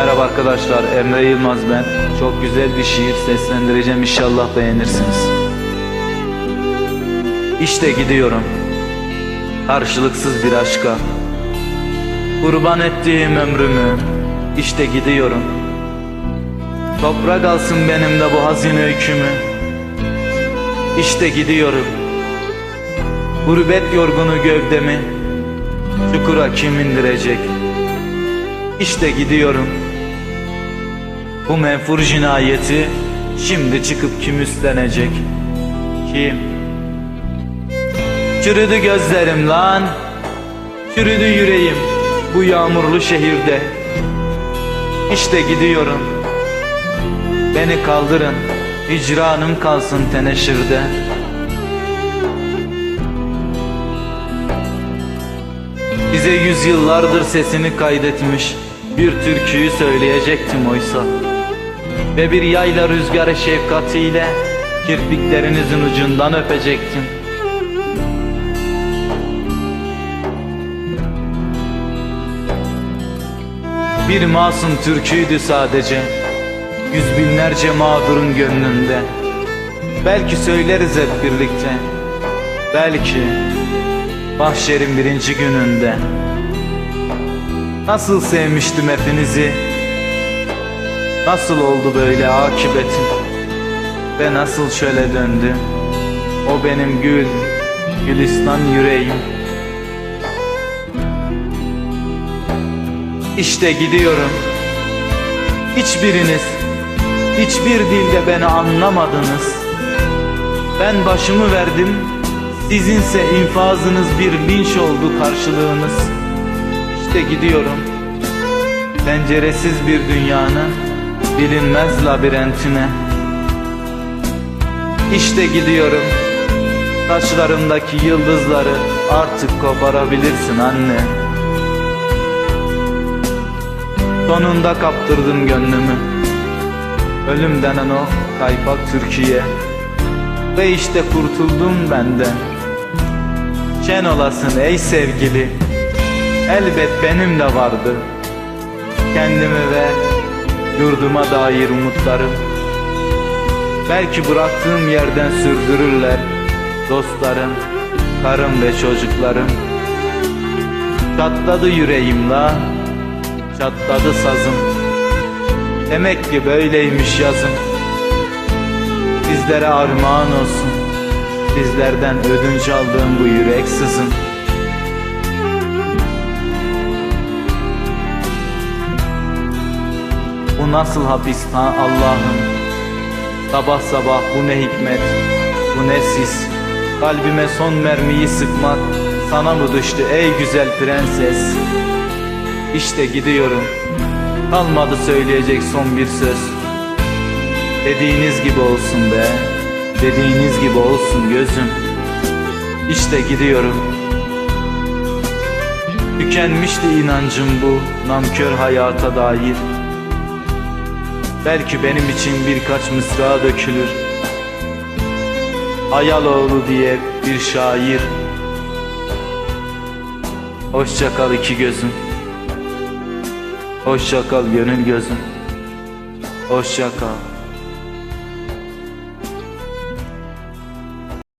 Merhaba arkadaşlar, Emre Yılmaz ben. Çok güzel bir şiir seslendireceğim inşallah beğenirsiniz. İşte gidiyorum, karşılıksız bir aşka. Kurban ettiğim ömrümü, işte gidiyorum. Toprak alsın benim de bu hazine öykümü. İşte gidiyorum. Gurbet yorgunu gövdemi, çukura kim indirecek? İşte gidiyorum. Bu menfur cinayeti şimdi çıkıp kim üstlenecek? Kim? Çürüdü gözlerim lan. Çürüdü yüreğim bu yağmurlu şehirde. İşte gidiyorum. Beni kaldırın. Hicranım kalsın teneşirde. Bize yüzyıllardır sesini kaydetmiş bir türküyü söyleyecektim oysa. Ve bir yayla rüzgarı şefkatiyle kirpiklerinizin ucundan öpecektim. Bir masum türküydü sadece Yüz binlerce mağdurun gönlünde Belki söyleriz hep birlikte Belki Mahşerin birinci gününde Nasıl sevmiştim hepinizi Nasıl oldu böyle akıbetim Ve nasıl şöyle döndü? O benim gül Gülistan yüreğim. İşte gidiyorum. Hiçbiriniz Hiçbir dilde beni anlamadınız. Ben başımı verdim Sizinse infazınız bir linç oldu karşılığınız. İşte gidiyorum. Penceresiz bir dünyanın Bilinmez labirentine. İşte gidiyorum. Saçlarımdaki yıldızları artık koparabilirsin anne. Sonunda kaptırdım gönlümü. Ölüm denen o kaypak Türkiye. Ve işte kurtuldum benden Şen olasın ey sevgili. Elbet benim de vardı. Kendimi ve yurduma dair umutlarım. Belki bıraktığım yerden sürdürürler Dostlarım, karım ve çocuklarım. Çatladı yüreğim la Çatladı sazım. Demek ki böyleymiş yazım. Sizlere armağan olsun. Sizlerden ödünç aldığım bu yürek sızım Bu nasıl hapis ha Allah'ım? Sabah sabah bu ne hikmet Bu ne sis? Kalbime son mermiyi sıkmak Sana mı düştü ey güzel prenses? İşte gidiyorum Kalmadı söyleyecek son bir söz. Dediğiniz gibi olsun be Dediğiniz gibi olsun gözüm. İşte gidiyorum. Tükenmişti inancım bu Namkör hayata dair Belki benim için birkaç mısra dökülür. Ayaloğlu diye bir şair. Hoşça kal iki gözüm. Hoşça kal gönül gözüm. Hoşça kal